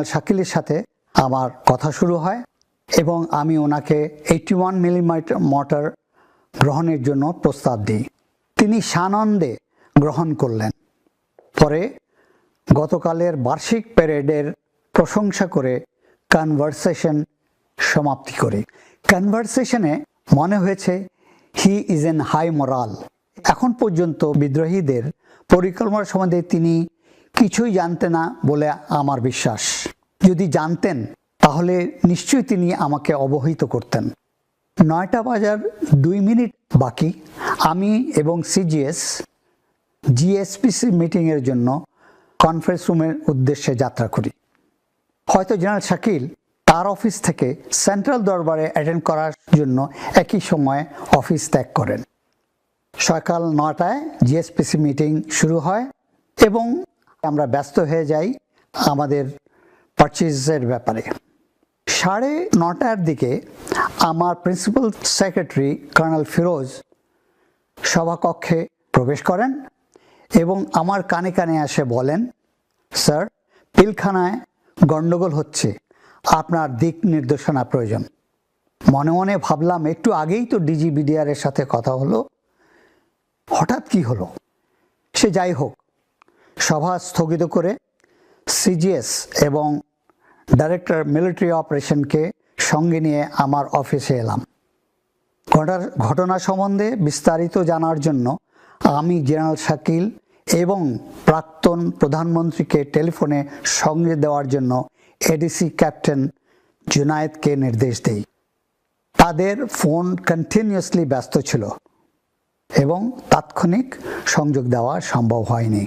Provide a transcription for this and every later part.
General শাকিলের সাথে আমার কথা শুরু হয় এবং আমি ওনাকে এইটি ওয়ান মিলিমিটার মোটর গ্রহণের জন্য প্রস্তাব দিই। তিনি সানন্দে গ্রহণ করলেন। পরে গতকালের বার্ষিক প্যারেডের প্রশংসা করে কনভারসেশন সমাপ্তি করি। কনভারসেশনে মনে হয়েছে he is in high morale এখন পর্যন্ত বিদ্রোহীদের পরিকল্পনা সম্বন্ধে তিনি কিছুই জানতেন না বলে আমার বিশ্বাস। যদি জানতেন, তাহলে নিশ্চয়ই তিনি আমাকে অবহিত করতেন। নয়টা বাজার দুই মিনিট বাকি। আমি এবং সিজিএস জিএসপিসি মিটিংয়ের জন্য কনফারেন্স রুমের উদ্দেশ্যে যাত্রা করি। হয়তো জেনারেল শাকিল তার অফিস থেকে সেন্ট্রাল দরবারে অ্যাটেন্ড করার জন্য একই সময়ে অফিস ত্যাগ করেন। সকাল নটায় জিএসপিসি মিটিং শুরু হয় এবং আমরা ব্যস্ত হয়ে যাই। আমাদের পারচেজের ব্যাপারে। সাড়ে নটার দিকে আমার প্রিন্সিপাল সেক্রেটারি কর্নেল ফিরোজ সভাকক্ষে প্রবেশ করেন এবং আমার কানে কানে এসে বলেন, স্যার, পিলখানায় গণ্ডগোল হচ্ছে। আপনার দিক নির্দেশনা প্রয়োজন। মনে মনে ভাবলাম, একটু আগেই তো ডিজি বিডিআরের সাথে কথা হলো। হঠাৎ কি হলো? সে যাই হোক, সভা স্থগিত করে সিজিএস এবং ডাইরেক্টর মিলিটারি অপারেশনকে সঙ্গে নিয়ে আমার অফিসে এলাম। ঘটার ঘটনা সম্বন্ধে বিস্তারিত জানার জন্য আমি জেনারেল শাকিল এবং প্রাক্তন প্রধানমন্ত্রীকে টেলিফোনে সঙ্গে দেওয়ার জন্য এডিসি ক্যাপ্টেন জুনায়েদকে নির্দেশ দেই। তাদের ফোন কন্টিনিউয়াসলি ব্যস্ত ছিল এবং তাৎক্ষণিক সংযোগ দেওয়া সম্ভব হয়নি।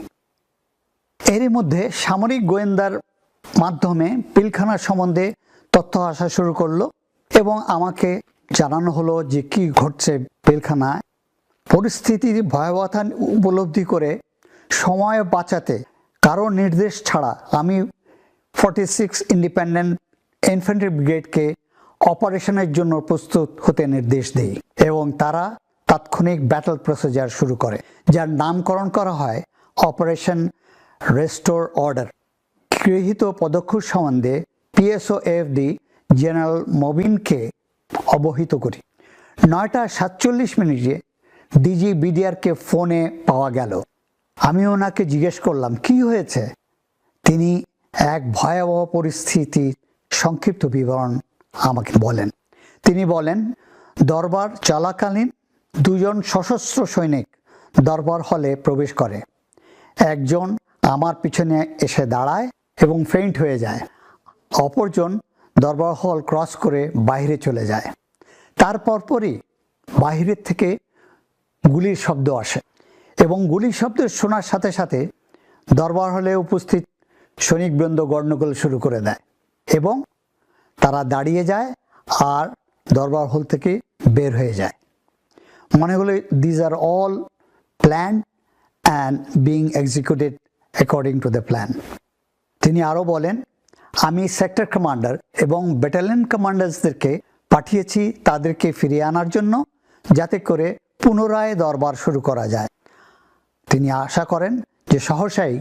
এরই মধ্যে সামরিক গোয়েন্দার মাধ্যমে পিলখানার সম্বন্ধে তথ্য আসা শুরু করল এবং আমাকে জানানো হলো যে কি ঘটছে পিলখানায়। পরিস্থিতির ভয়াবহতা উপলব্ধি করে সময় বাঁচাতে কারও নির্দেশ ছাড়া আমি ফর্টি সিক্স ইন্ডিপেন্ডেন্ট ইনফেন্ট্রি ব্রিগেডকে অপারেশনের জন্য প্রস্তুত হতে নির্দেশ দেই এবং তারা তাৎক্ষণিক ব্যাটল প্রসিজার শুরু করে, যার নামকরণ করা হয় অপারেশন রেস্টোর অর্ডার গৃহীত পদক্ষেপ সম্বন্ধে পিএসও এফডি জেনারেল মবিনকে অবহিত করি। নয়টা সাতচল্লিশ মিনিটে ডিজি বিডিআরকে ফোনে পাওয়া গেল। আমি ওনাকে জিজ্ঞেস করলাম, কি হয়েছে? তিনি এক ভয়াবহ পরিস্থিতির সংক্ষিপ্ত বিবরণ আমাকে বলেন। তিনি বলেন, দরবার চলাকালীন দুজন সশস্ত্র সৈনিক দরবার হলে প্রবেশ করে। একজন আমার পিছনে এসে দাঁড়ায় এবং ফেইন্ট হয়ে যায়। অপরজন দরবার হল ক্রস করে বাইরে চলে যায়। তার পরপরই বাহিরের থেকে গুলির শব্দ আসে এবং গুলির শব্দ শোনার সাথে সাথে দরবার হলে উপস্থিত সৈনিকবৃন্দ গণ্ডগোল শুরু করে দেয় এবং তারা দাঁড়িয়ে যায় আর দরবার হল থেকে বের হয়ে যায়। মনে হলো these are all plan and being executed according to the plan তিনি আরও বলেন, আমি সেক্টর কমান্ডার এবং ব্যাটালিয়ন কমান্ডার্সদেরকে পাঠিয়েছি তাদেরকে ফিরিয়ে আনার জন্য যাতে করে পুনরায় দরবার শুরু করা যায়। তিনি আশা করেন যে সহসাই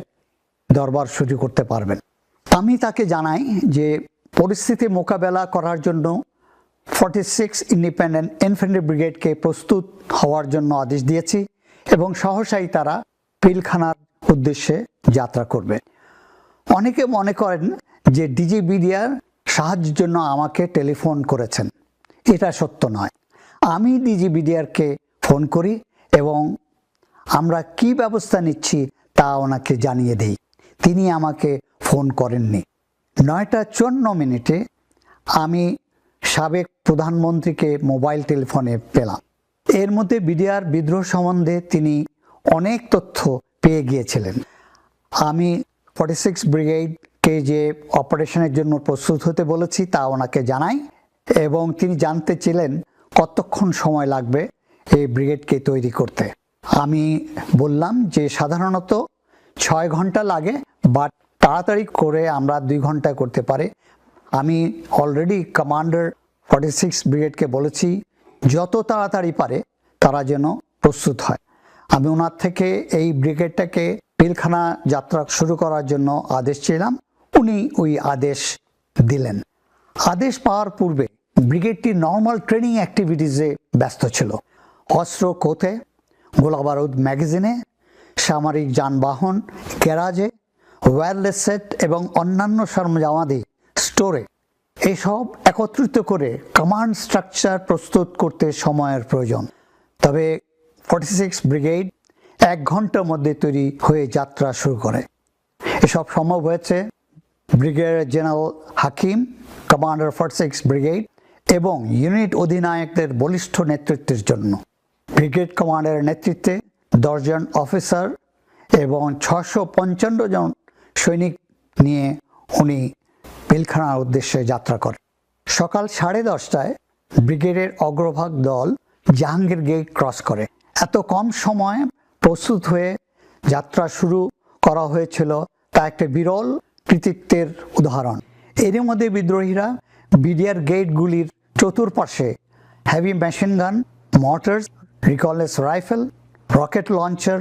দরবার শুরু করতে পারবেন। আমি তাকে জানাই যে পরিস্থিতি মোকাবেলা করার জন্য ফর্টি সিক্স ইন্ডিপেন্ডেন্ট ইনফেন্ট্রি ব্রিগেডকে প্রস্তুত হওয়ার জন্য আদেশ দিয়েছি এবং সহসাই তারা পিলখানার উদ্দেশ্যে যাত্রা করবে। অনেকে মনে করেন যে ডিজি বিডিআর সাহায্যের জন্য আমাকে টেলিফোন করেছেন। এটা সত্য নয়। আমি ডিজি বিডিআরকে ফোন করি এবং আমরা কি ব্যবস্থা নিচ্ছি তা ওনাকে জানিয়ে দেই। তিনি আমাকে ফোন করেননি। নয়টা চুয়ান্ন মিনিটে আমি সাবেক প্রধানমন্ত্রীকে মোবাইল টেলিফোনে পেলাম। এর মধ্যে বিডিআর বিদ্রোহ সম্বন্ধে তিনি অনেক তথ্য পেয়ে গিয়েছিলেন। আমি ফর্টি সিক্স ব্রিগেডকে যে অপারেশনের জন্য প্রস্তুত হতে বলেছি, তা ওনাকে জানাই। এবং তিনি জানতে ছিলেন কতক্ষণ সময় লাগবে এই ব্রিগেডকে তৈরি করতে। আমি বললাম যে সাধারণত ছয় ঘণ্টা লাগে বাট তাড়াতাড়ি করে আমরা দুই ঘণ্টা করতে পারে। আমি অলরেডি কমান্ডার ফর্টি সিক্স ব্রিগেডকে বলেছি, যত তাড়াতাড়ি পারে তারা যেন প্রস্তুত হয়। আমি ওনার থেকে এই ব্রিগেডটাকে পিলখানা যাত্রা শুরু করার জন্য আদেশ ছিলাম উনি ওই আদেশ দিলেন। আদেশ পাওয়ার পূর্বে ব্রিগেডটি নর্মাল ট্রেনিং অ্যাক্টিভিটিসে ব্যস্ত ছিল। অস্ত্র কোথে গোলাবারুদ ম্যাগাজিনে, সামরিক যানবাহন, গ্যারাজে, ওয়্যারলেস সেট এবং অন্যান্য সরঞ্জামাদি স্টোরে। এসব একত্রিত করে কমান্ড স্ট্রাকচার প্রস্তুত করতে সময়ের প্রয়োজন। তবে ফর্টি সিক্স ব্রিগেড এক ঘণ্টার মধ্যে তৈরি হয়ে যাত্রা শুরু করে। এসব সম্ভব হয়েছে brigadier general Hakim, commander forty six brigade এবং ইউনিট অধিনায়কদের বলিষ্ঠ নেতৃত্বের জন্য। ব্রিগেড কমান্ডারের নেতৃত্বে দশজন অফিসার এবং ছশো পঞ্চান্ন জন সৈনিক নিয়ে উনি পিলখানার উদ্দেশ্যে যাত্রা করেন। সকাল সাড়ে দশটায় ব্রিগেডের অগ্রভাগ দল জাহাঙ্গীর গেট ক্রস করে। এত কম সময়ে প্রস্তুত হয়ে যাত্রা শুরু করা হয়েছিল তা একটা বিরল কৃতিত্বের উদাহরণ। এরই মধ্যে বিদ্রোহীরা বিডিআর গেটগুলির চতুর্পাশে heavy machine gun mortars recoilless rifle rocket launcher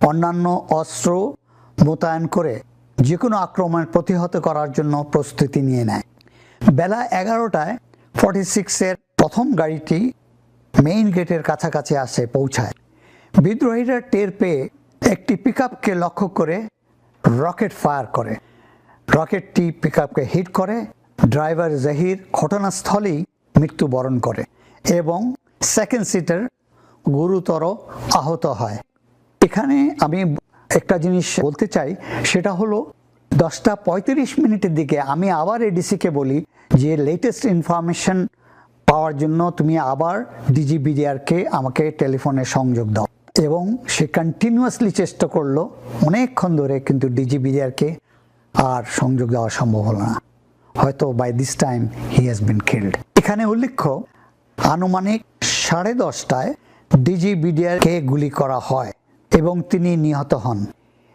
অন্যান্য অস্ত্র মোতায়েন করে যে কোনো আক্রমণ প্রতিহত করার জন্য প্রস্তুতি নিয়ে নেয়। বেলা এগারোটায় ফর্টি সিক্সের প্রথম গাড়িটি মেইন গেটের কাছাকাছি আসে, পৌঁছায়। বিদ্রোহীরা টের পেয়ে একটি পিকআপকে লক্ষ্য করে রকেট ফায়ার করে। রকেটটি পিকআপকে হিট করে, ড্রাইভার জাহির ঘটনাস্থলেই মৃত্যুবরণ করে এবং সেকেন্ড সিটার গুরুতর আহত হয়। এখানে আমি একটা জিনিস বলতে চাই, সেটা হলো দশটা পঁয়ত্রিশ মিনিটের দিকে আমি আবার এডিসিকে বলি যে লেটেস্ট ইনফরমেশন পাওয়ার জন্য তুমি আবার ডিজিবিডিআরকে আমাকে টেলিফোনে সংযোগ দাও। এবং সে কন্টিনিউয়াসলি চেষ্টা করল অনেকক্ষণ ধরে, কিন্তু ডিজিবিডিআরকে আর সংযোগ দেওয়া সম্ভব হলো না। হয়তো by this time he has been killed এখানে উল্লেখ্য, আনুমানিক সাড়ে দশটায় ডিজিবিডিআরকে গুলি করা হয় এবং তিনি নিহত হন।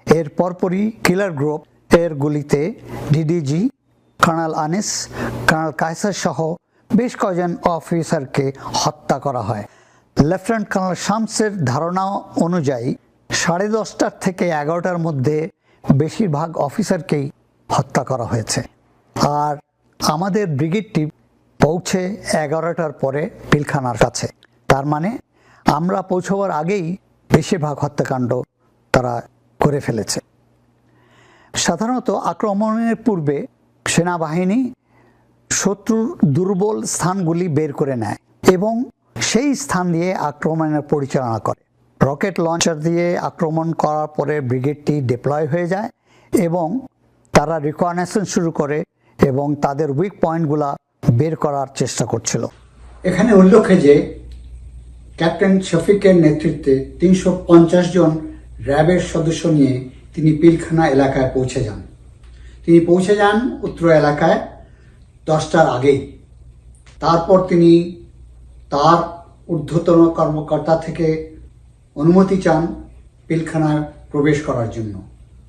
এর পরপরই কিলার গ্রুপ এর গুলিতে DDG colonel Anis colonel Kaiser সহ বেশ কয়েকজন অফিসারকে হত্যা করা হয়। লেফটেন্যান্ট কর্নাল শামসের ধারণা অনুযায়ী সাড়ে দশটার থেকে এগারোটার মধ্যে বেশিরভাগ অফিসারকেই হত্যা করা হয়েছে। আর আমাদের ব্রিগেডটি পৌঁছে এগারোটার পরে পিলখানার কাছে। তার মানে আমরা পৌঁছবার আগেই বেশিরভাগ হত্যাকাণ্ড তারা করে ফেলেছে। সাধারণত আক্রমণের পূর্বে সেনাবাহিনী শত্রুর দুর্বল স্থানগুলি বের করে নেয় এবং সেই স্থান দিয়ে আক্রমণের পরিচালনা করে। রকেট লঞ্চার দিয়ে আক্রমণ করার পরে ব্রিগেডটি ডিপ্লয় হয়ে যায় এবং তারা রিকনেসেন্স শুরু করে এবং তাদের উইক পয়েন্টগুলা বের করার চেষ্টা করছিল। এখানে উল্লেখ্য যে, ক্যাপ্টেন শফিকের নেতৃত্বে তিনশো পঞ্চাশ জন র্যাবের সদস্য নিয়ে তিনি পিলখানা এলাকায় পৌঁছে যান। তিনি পৌঁছে যান উত্তর এলাকায় দশটার আগেই। তারপর তিনি তার ঊর্ধ্বতন কর্মকর্তা থেকে অনুমতি চান পিলখানায় প্রবেশ করার জন্য,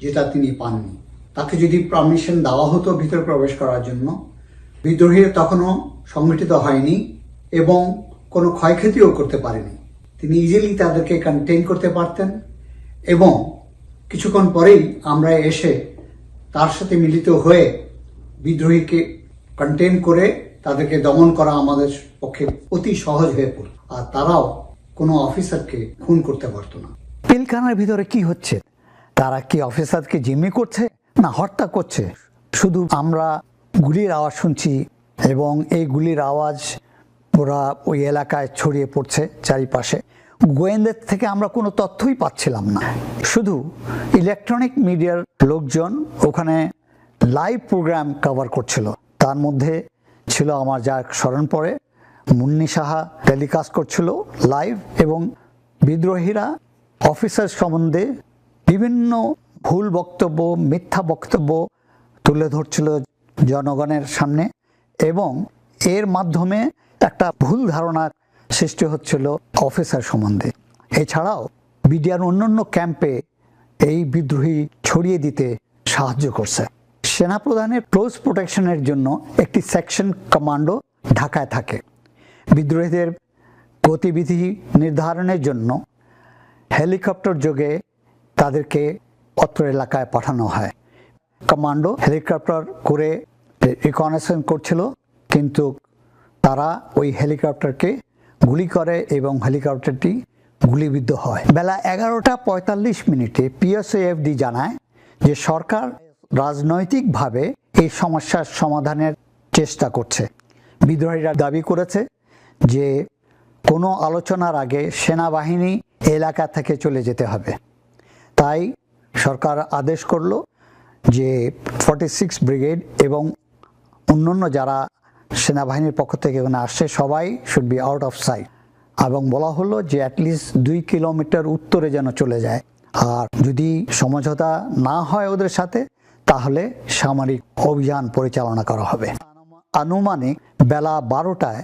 যেটা তিনি পাননি। তাকে যদি পারমিশন দেওয়া হতো ভিতরে প্রবেশ করার জন্য বিদ্রোহীরা তখনও সংগঠিত হয়নি এবং কোনো ক্ষয়ক্ষতিও করতে পারেনি। তিনি ইজিলি তাদেরকে কন্টেইন করতে পারতেন এবং কিছুক্ষণ পরেই আমরা এসে তার সাথে মিলিত হয়ে বিদ্রোহীকে কন্টেইন করে তাদেরকে দমন করা আমাদের পক্ষে অতি সহজ হয়ে পড়ত আর তারাও কোনো অফিসারকে খুন করতে পারতো না। পিলখানার ভিতরে কি হচ্ছে? তারা কি অফিসারকে জিম্মি করছে? না, হত্যা করছে? শুধু আমরা গুলির আওয়াজ শুনছি এবং এই গুলির আওয়াজ ওরা ওই এলাকায় ছড়িয়ে পড়ছে চারিপাশে। গোয়েন্দের থেকে আমরা কোনো তথ্যই পাচ্ছিলাম না। শুধু ইলেকট্রনিক মিডিয়ার লোকজন ওখানে লাইভ প্রোগ্রাম কভার করছিল। তার মধ্যে ছিল আমার যা স্মরণ পড়ে। মুন্নি সাহা টেলিকাস্ট করছিল লাইভ এবং বিদ্রোহীরা অফিসার সম্বন্ধে বিভিন্ন ভুল বক্তব্য, মিথ্যা বক্তব্য তুলে ধরছিল জনগণের সামনে এবং এর মাধ্যমে একটা ভুল ধারণা সৃষ্টি হচ্ছিল অফিসার সম্বন্ধে। এছাড়াও বিডিআর অন্যান্য ক্যাম্পে এই বিদ্রোহী ছড়িয়ে দিতে সাহায্য করছে। সেনাপ্রধানের ক্লোজ প্রোটেকশনের জন্য একটি সেকশন কমান্ডো ঢাকায় থাকে। বিদ্রোহীদের গতিবিধি নির্ধারণের জন্য হেলিকপ্টার যোগে তাদেরকে অত্র এলাকায় পাঠানো হয়। কমান্ডো হেলিকপ্টার করে রিকনেসেন্স করছিল, কিন্তু তারা ওই হেলিকপ্টারকে গুলি করে এবং হেলিকপ্টারটি গুলিবিদ্ধ হয়। বেলা এগারোটা পঁয়তাল্লিশ মিনিটে পিএসএফডি জানায় যে সরকার রাজনৈতিকভাবে এই সমস্যার সমাধানের চেষ্টা করছে। বিদ্রোহীরা দাবি করেছে যে কোনো আলোচনার আগে সেনাবাহিনী এলাকা থেকে চলে যেতে হবে। তাই সরকার আদেশ করল যে ফর্টি সিক্স ব্রিগেড এবং অন্যান্য যারা সেনাবাহিনীর পক্ষ থেকে এখানে আসছে, সবাই should be out of sight এবং বলা হলো যে অ্যাটলিস্ট দুই কিলোমিটার উত্তরে যেন চলে যায়। আর যদি সমঝোতা না হয় ওদের সাথে তাহলে সামরিক অভিযান পরিচালনা করা হবে। আনুমানিক বেলা বারোটায়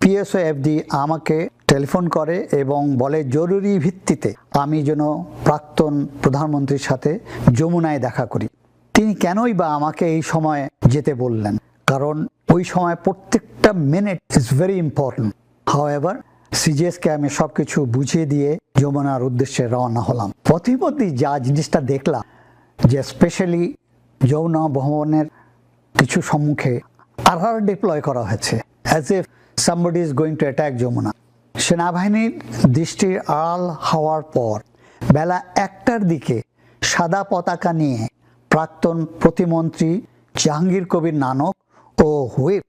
পিএসও এফডি আমাকে টেলিফোন করে এবং বলে, জরুরি ভিত্তিতে আমি যেন প্রাক্তন প্রধানমন্ত্রীর সাথে যমুনায় দেখা করি। তিনি কেনই বা আমাকে এই সময় যেতে বললেন? কারণ ওই সময় প্রত্যেকটা minute is very important however সিজিএসকে আমি সবকিছু বুঝিয়ে দিয়ে যমুনার উদ্দেশ্যে রওনা হলাম। পথিপথি যা জিনিসটা দেখলাম যে, স্পেশালি যমুনা ভবনের কিছু সম্মুখে আধার ডিপ্লয় করা হয়েছে as a somebody is going to attack Jamuna. সেনাবাহিনীর দৃষ্টির আড়াল হওয়ার পর বেলা একটার দিকে সাদা পতাকা নিয়ে প্রাক্তন প্রতিমন্ত্রী জাহাঙ্গীর কবির নানক ও whip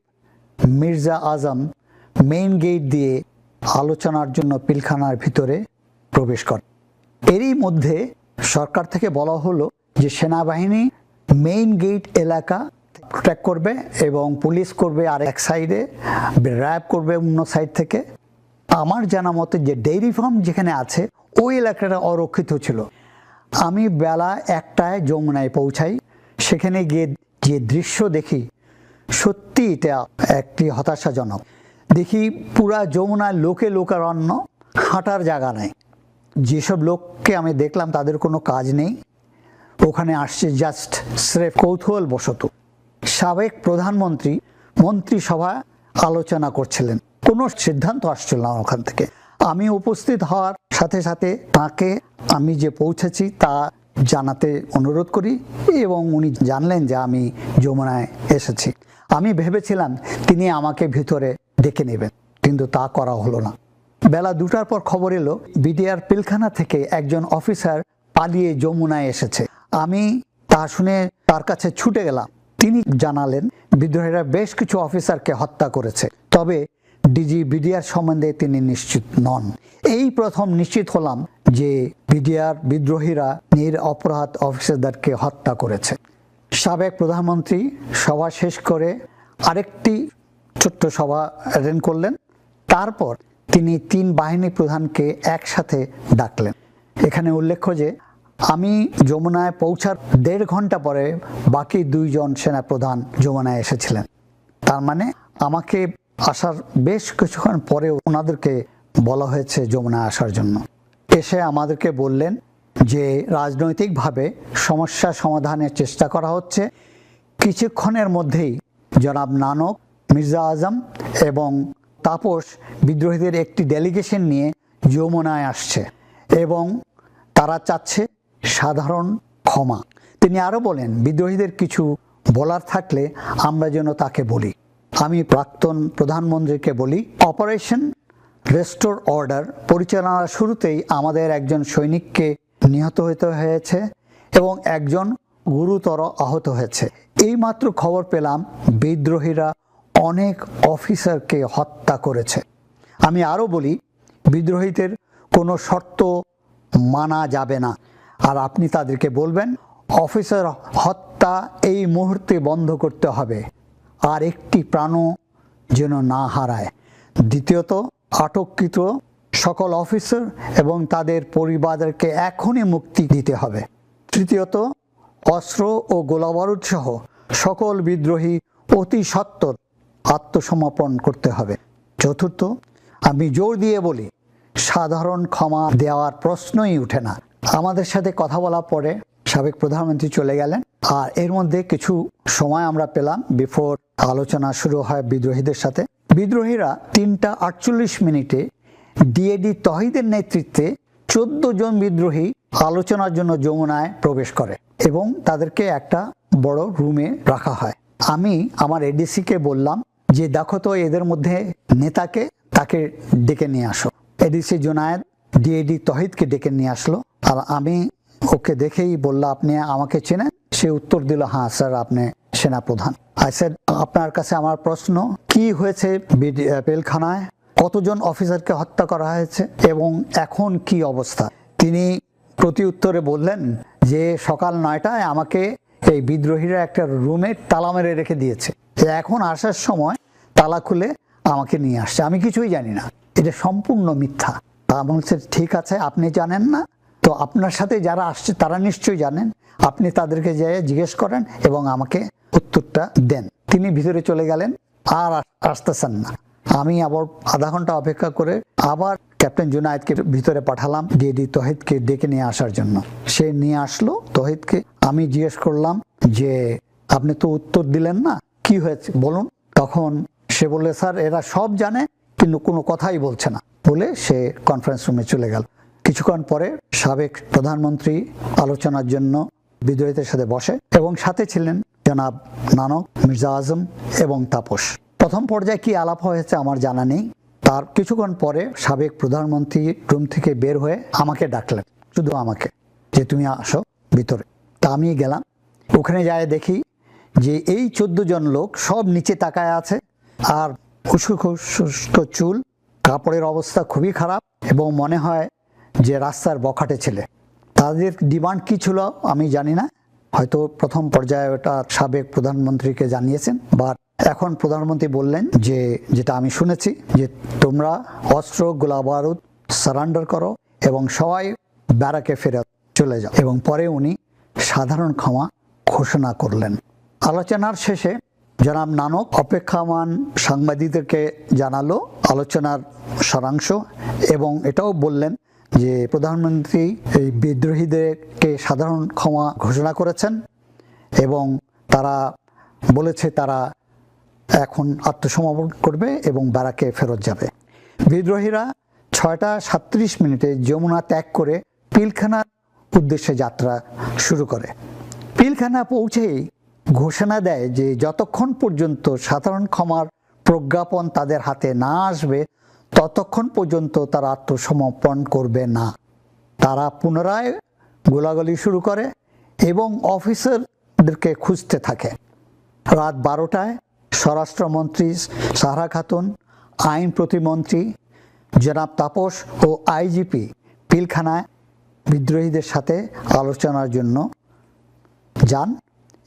Mirza Azam main gate দিয়ে আলোচনার জন্য পিলখানার ভিতরে প্রবেশ করে এরই মধ্যে সরকার থেকে বলা হলো যে সেনাবাহিনী মেইন গেট এলাকা ট্র্যাক করবে এবং পুলিশ করবে আর এক সাইডে র্যাব করবে অন্য সাইড থেকে। আমার জানা মতে যে ডেইরি ফার্ম যেখানে আছে, ওই এলাকাটা অরক্ষিত ছিল। আমি বেলা একটায় যমুনায় পৌঁছাই। সেখানে গিয়ে যে দৃশ্য দেখি, সত্যি এটা একটি হতাশাজনক। দেখি পুরা যমুনায় লোকে লোকারণ্য, হাঁটার জায়গা নেই। যেসব লোককে আমি দেখলাম, তাদের কোনো কাজ নেই। ওখানে আসছে জাস্ট স্রেফ কৌতূহল বশত সাবেক প্রধানমন্ত্রী মন্ত্রিসভা আলোচনা করছিলেন। কোনো সিদ্ধান্ত আসছিল না ওখান থেকে। আমি উপস্থিত হওয়ার সাথে সাথে তাকে আমি যে পৌঁছেছি তা জানাতে অনুরোধ করি এবং উনি জানলেন যে আমি যমুনায় এসেছি। আমি ভেবেছিলাম তিনি আমাকে ভিতরে ডেকে নেবেন, কিন্তু তা করা হলো না। বেলা দুটার পর খবর এলো, বিডিআর পিলখানা থেকে একজন অফিসার পালিয়ে যমুনায় এসেছে। আমি তা শুনে তার কাছে ছুটে গেলাম। তিনি জানালেন, বিদ্রোহীরা বেশ কিছু অফিসারকে হত্যা করেছে। তবে ডিজি বিডিআর সম্বন্ধে তিনি নিশ্চিত নন। এই প্রথম নিশ্চিত হলাম যে বিডিআর বিদ্রোহীরা নির অপরাধ অফিসারদেরকে হত্যা করেছে। সাবেক প্রধানমন্ত্রী সভা শেষ করে আরেকটি ছোট্ট সভা অ্যাটেন্ড করলেন। তারপর তিনি তিন বাহিনী প্রধানকে একসাথে ডাকলেন। এখানে উল্লেখ্য যে আমি যমুনায় পৌঁছার দেড় ঘণ্টা পরে বাকি দুইজন সেনা প্রধান যমুনায় এসেছিলেন। তার মানে আমাকে আসার বেশ কিছুক্ষণ পরে ওনাদেরকে বলা হয়েছে যমুনায় আসার জন্য। এসে আমাদেরকে বললেন যে রাজনৈতিকভাবে সমস্যা সমাধানের চেষ্টা করা হচ্ছে। কিছুক্ষণের মধ্যেই জনাব নানক, মির্জা আজম এবং তাপস বিদ্রোহীদের একটি ডেলিগেশন নিয়ে যমুনায় আসছে এবং তারা চাচ্ছে সাধারণ ক্ষমা। তিনি আরও বলেন, বিদ্রোহীদের কিছু বলার থাকলে আমরা যেন তাকে বলি। আমি প্রাক্তন প্রধানমন্ত্রীকে বলি, অপারেশন রেস্টোর অর্ডার পরিচালনার শুরুতেই আমাদের একজন সৈনিককে নিহত হতে হয়েছে এবং একজন গুরুতর আহত হয়েছে। এইমাত্র খবর পেলাম, বিদ্রোহীরা অনেক অফিসারকে হত্যা করেছে। আমি আরও বলি, বিদ্রোহীদের কোনো শর্ত মানা যাবে না। আর আপনি তাদেরকে বলবেন, অফিসার হত্যা এই মুহূর্তে বন্ধ করতে হবে, আর একটি প্রাণও যেন না হারায়। দ্বিতীয়ত, আটককৃত সকল অফিসার এবং তাদের পরিবারকে এখনই মুক্তি দিতে হবে। তৃতীয়ত, অস্ত্র ও গোলাবারুদ সহ সকল বিদ্রোহী অতি সত্বর আত্মসমর্পণ করতে হবে। চতুর্থ, আমি জোর দিয়ে বলি, সাধারণ ক্ষমা দেওয়ার প্রশ্নই উঠে না। আমাদের সাথে কথা বলার পরে সাবেক প্রধানমন্ত্রী চলে গেলেন। আর এর মধ্যে কিছু সময় আমরা পেলাম বিফোর আলোচনা শুরু হয় বিদ্রোহীদের সাথে। বিদ্রোহীরা তিনটা আটচল্লিশ মিনিটে ডিএডি তহিদের নেতৃত্বে চোদ্দ জন বিদ্রোহী আলোচনার জন্য যমুনায় প্রবেশ করে এবং তাদেরকে একটা বড় রুমে রাখা হয়। আমি আমার এডিসিকে বললাম যে, দেখো তো এদের মধ্যে নেতাকে তাকে ডেকে নিয়ে আসো। এডিসি জোনায়েদ ডিএডি তহিদকে ডেকে নিয়ে আসলো। আর আমি ওকে দেখেই বলল আপনি আমাকে চেনেন? সে উত্তর দিল হ্যাঁ স্যার, আপনি সেনাপ্রধান। আই স্যার আপনার কাছে আমার প্রশ্ন, কি হয়েছে পেলখানায় কতজন অফিসারকে হত্যা করা হয়েছে? এবং এখন কি অবস্থা? তিনি প্রতি উত্তরে বললেন যে, সকাল নয়টায় আমাকে এই বিদ্রোহীরা একটা রুমে তালা মেরে রেখে দিয়েছে। এখন আসার সময় তালা খুলে আমাকে নিয়ে আসছে। আমি কিছুই জানি না। এটা সম্পূর্ণ মিথ্যা। তা বলছে, ঠিক আছে, আপনি জানেন না? তো আপনার সাথে যারা আসছে, তারা নিশ্চয়ই জানেন। আপনি তাদেরকে যেয়ে জিজ্ঞেস করেন এবং আমাকে উত্তরটা দেন। তিনি ভিতরে চলে গেলেন, আর আসতেছেন না। আমি আবার আধা ঘণ্টা অপেক্ষা করে আবার ক্যাপ্টেন জুনায়েদকে ভিতরে পাঠালাম ডিএডি তহিদকে ডেকে নিয়ে আসার জন্য। সে নিয়ে আসলো তহিদকে। আমি জিজ্ঞেস করলাম যে, আপনি তো উত্তর দিলেন না, কি হয়েছে? বলুন। তখন সে বললে, স্যার, এরা সব জানে, কিন্তু কোনো কথাই বলছে না। বলে সে কনফারেন্স রুমে চলে গেল। কিছুক্ষণ পরে সাবেক প্রধানমন্ত্রী আলোচনার জন্য বিদ্রোহীদের সাথে বসে এবং সাথে ছিলেন জনাব নানক মির্জা আজম এবং তাপস। প্রথম পর্যায়ে কি আলাপ হয়েছে আমার জানা নেই। তার কিছুক্ষণ পরে সাবেক প্রধানমন্ত্রী রুম থেকে বের হয়ে আমাকে ডাকলেন। শুধু আমাকে, যে তুমি আসো ভিতরে। তা আমি গেলাম। ওখানে যায় দেখি যে এই চোদ্দ জন লোক সব নিচে তাকায় আছে আর শুষ্ক চুল কাপড়ের অবস্থা খুবই খারাপ এবং মনে হয় যে রাস্তার বখাটে ছেলে। তাদের ডিমান্ড কি ছিল আমি জানি না। হয়তো প্রথম পর্যায়ে ওটা সাবেক প্রধানমন্ত্রীকে জানিয়েছেন বা এখন প্রধানমন্ত্রী বললেন যে, যেটা আমি শুনেছি, যে তোমরা অস্ত্র গোলা বারুদ সারান্ডার করো এবং সবাই ব্যারাকে ফেরত চলে যাও। এবং পরে উনি সাধারণ ক্ষমা ঘোষণা করলেন। আলোচনার শেষে জনাব নানক, অপেক্ষামান সাংবাদিকদেরকে জানালো আলোচনার সারাংশ এবং এটাও বললেন যে প্রধানমন্ত্রী এই বিদ্রোহীদেরকে সাধারণ ক্ষমা ঘোষণা করেছেন এবং তারা বলেছে তারা এখন আত্মসমর্পণ করবে এবং ব্যারাকে ফেরত যাবে। বিদ্রোহীরা ছয়টা সাত্রিশ মিনিটে যমুনা ত্যাগ করে পিলখানার উদ্দেশ্যে যাত্রা শুরু করে। পিলখানা পৌঁছেই ঘোষণা দেয় যে যতক্ষণ পর্যন্ত সাধারণ ক্ষমার প্রজ্ঞাপন তাদের হাতে না আসবে, ততক্ষণ পর্যন্ত তারা আত্মসমর্পণ করবে না। তারা পুনরায় গোলাগুলি শুরু করে এবং অফিসারদেরকে খুঁজতে থাকে। রাত বারোটায় স্বরাষ্ট্রমন্ত্রী সাহরা খাতুন, আইন প্রতিমন্ত্রী জনাব তাপস ও আইজিপি পিলখানায় বিদ্রোহীদের সাথে আলোচনার জন্য যান।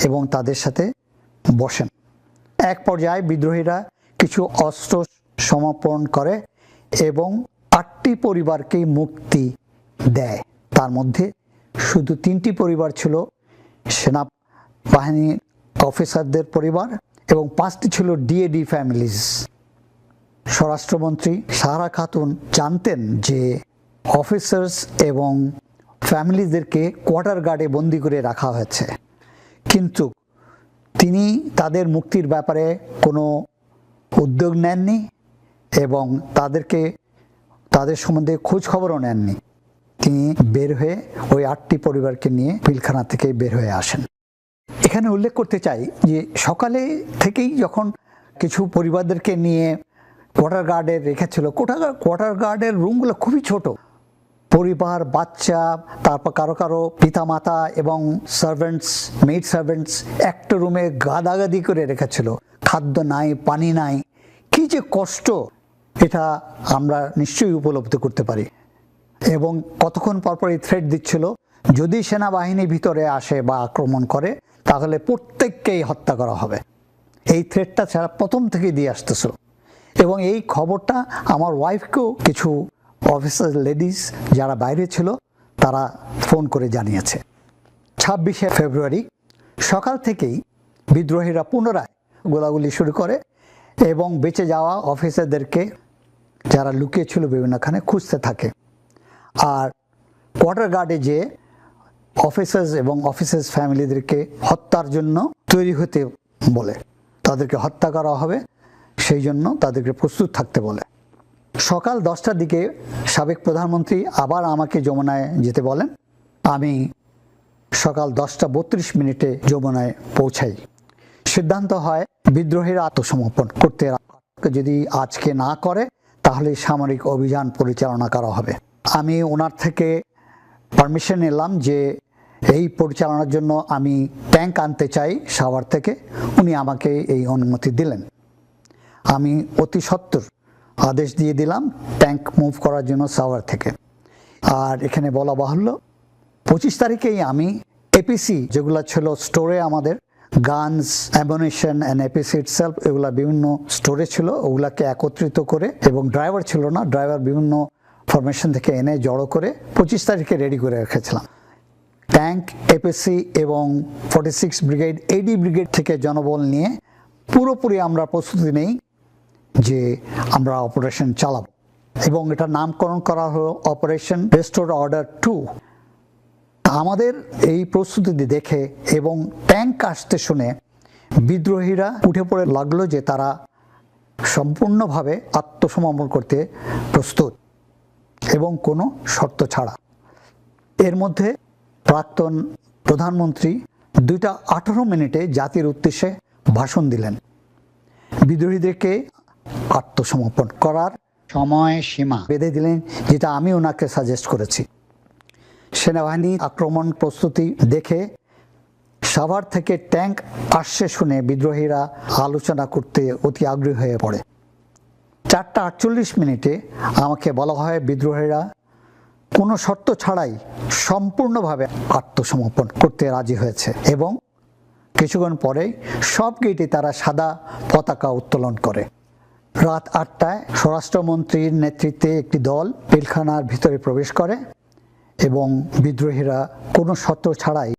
এবং তাদের সাথে বসেন। এক পর্যায়ে বিদ্রোহীরা কিছু অস্ত্র সমর্পণ করে এবং আটটি পরিবারকেই মুক্তি দেয়। তার মধ্যে শুধু তিনটি পরিবার ছিল, সেনাবাহিনীর অফিসারদের পরিবার এবং পাঁচটি ছিল ডিএডি ফ্যামিলিজ স্বরাষ্ট্রমন্ত্রী সাহারা খাতুন জানতেন যে অফিসার্স এবং ফ্যামিলিদেরকে কোয়ার্টার গার্ডে বন্দি করে রাখা হয়েছে। কিন্তু তিনি তাদের মুক্তির ব্যাপারে কোনো উদ্যোগ নেননি এবং তাদেরকে, তাদের সম্বন্ধে খবরও নেননি। তিনি বের হয়ে ওই আটটি পরিবারকে নিয়ে পিলখানা থেকে বের হয়ে আসেন। এখানে উল্লেখ করতে চাই যে সকালে থেকেই যখন কিছু পরিবারদেরকে নিয়ে কোয়ার্টার গার্ডে রেখেছিল কোয়ার্টার কোয়ার্টার গার্ডের রুমগুলো খুবই ছোট। পরিবার, বাচ্চা, তারপর কারও কারও পিতামাতা এবং সার্ভেন্টস মেড সার্ভেন্টস একটা রুমে গাদাগাদি করে রেখেছিল। খাদ্য নাই, পানি নাই। কি যে কষ্ট! এটা আমরা নিশ্চয়ই উপলব্ধি করতে পারি। এবং কতক্ষণ পরপর এই থ্রেট দিচ্ছিল, যদি সেনাবাহিনী ভিতরে আসে বা আক্রমণ করে, তাহলে প্রত্যেককেই হত্যা করা হবে। এই থ্রেটটা ছাড়া প্রথম থেকেই দিয়ে আসতেছিল। এবং এই খবরটা আমার ওয়াইফকেও কিছু অফিসার লেডিস যারা বাইরে ছিল, তারা ফোন করে জানিয়েছে। ছাব্বিশে ফেব্রুয়ারি সকাল থেকেই বিদ্রোহীরা পুনরায় গোলাগুলি শুরু করে এবং বেঁচে যাওয়া অফিসারদেরকে যারা লুকিয়ে ছিল বিভিন্নখানে খুঁজতে থাকে। আর কোয়ার্টার গার্ডে যে অফিসার্স এবং অফিসার্স ফ্যামিলিদেরকে হত্যার জন্য তৈরি হতে বলে, তাদেরকে হত্যা করা হবে, সেই জন্য তাদেরকে প্রস্তুত থাকতে বলে। সকাল দশটার দিকে সাবেক প্রধানমন্ত্রী আবার আমাকে যমুনায় যেতে বলেন। আমি সকাল দশটা বত্রিশ মিনিটে যমুনায় পৌঁছাই। সিদ্ধান্ত হয় বিদ্রোহীরা আত্মসমর্পণ করতে। যদি আজকে না করে, তাহলে সামরিক অভিযান পরিচালনা করা হবে। আমি ওনার থেকে পারমিশন নিলাম যে এই পরিচালনার জন্য আমি ট্যাঙ্ক আনতে চাই সাভার থেকে। উনি আমাকে এই অনুমতি দিলেন। আমি অতি সত্বর আদেশ দিয়ে দিলাম ট্যাঙ্ক মুভ করার জন্য সাওয়ার থেকে। আর এখানে বলা বাহুল্য, পঁচিশ তারিখেই আমি এপিসি যেগুলো ছিল স্টোরে আমাদের, guns, ammunition and APC itself এগুলা বিভিন্ন স্টোরে ছিল, ওগুলাকে একত্রিত করে এবং ড্রাইভার ছিল না, ড্রাইভার বিভিন্ন ফরমেশন থেকে এনে জড়ো করে পঁচিশ তারিখে রেডি করে রেখেছিলাম। ট্যাঙ্ক এপিসি এবং forty six brigade AD brigade থেকে জনবল নিয়ে পুরোপুরি আমরা প্রস্তুতি নেই। যে আমরা অপারেশন চালাব। এবং এটা নামকরণ করা হলো অপারেশন রেস্টোর অর্ডার টু আমাদের এই প্রস্তুতি দেখে এবং ট্যাঙ্ক আসতে শুনে বিদ্রোহীরা উঠে পড়ে লাগল যে তারা সম্পূর্ণভাবে আত্মসমর্পণ করতে প্রস্তুত এবং কোনো শর্ত ছাড়া। এর মধ্যে প্রাক্তন প্রধানমন্ত্রী দুইটা আঠারো মিনিটে জাতির উদ্দেশ্যে ভাষণ দিলেন। বিদ্রোহীদেরকে আত্মসমর্পণ করার সময় সীমা বেঁধে দিলেন, যেটা আমি ওনাকে সাজেস্ট করেছি। সেনাবাহিনী আক্রমণ প্রস্তুতি দেখে সাভার থেকে ট্যাঙ্ক আসছে শুনে বিদ্রোহীরা আলোচনা করতে অতি আগ্রহী হয়ে পড়ে। চারটা আটচল্লিশ মিনিটে আমাকে বলা হয় বিদ্রোহীরা কোনো শর্ত ছাড়াই সম্পূর্ণভাবে আত্মসমর্পণ করতে রাজি হয়েছে এবং কিছুক্ষণ পরেই সব গেটে তারা সাদা পতাকা উত্তোলন করে। রাত আটটায় স্বরাষ্ট্রমন্ত্রীর নেতৃত্বে একটি দল পেলখানার ভিতরে প্রবেশ করে এবং বিদ্রোহীরা কোনো শর্ত ছাড়াই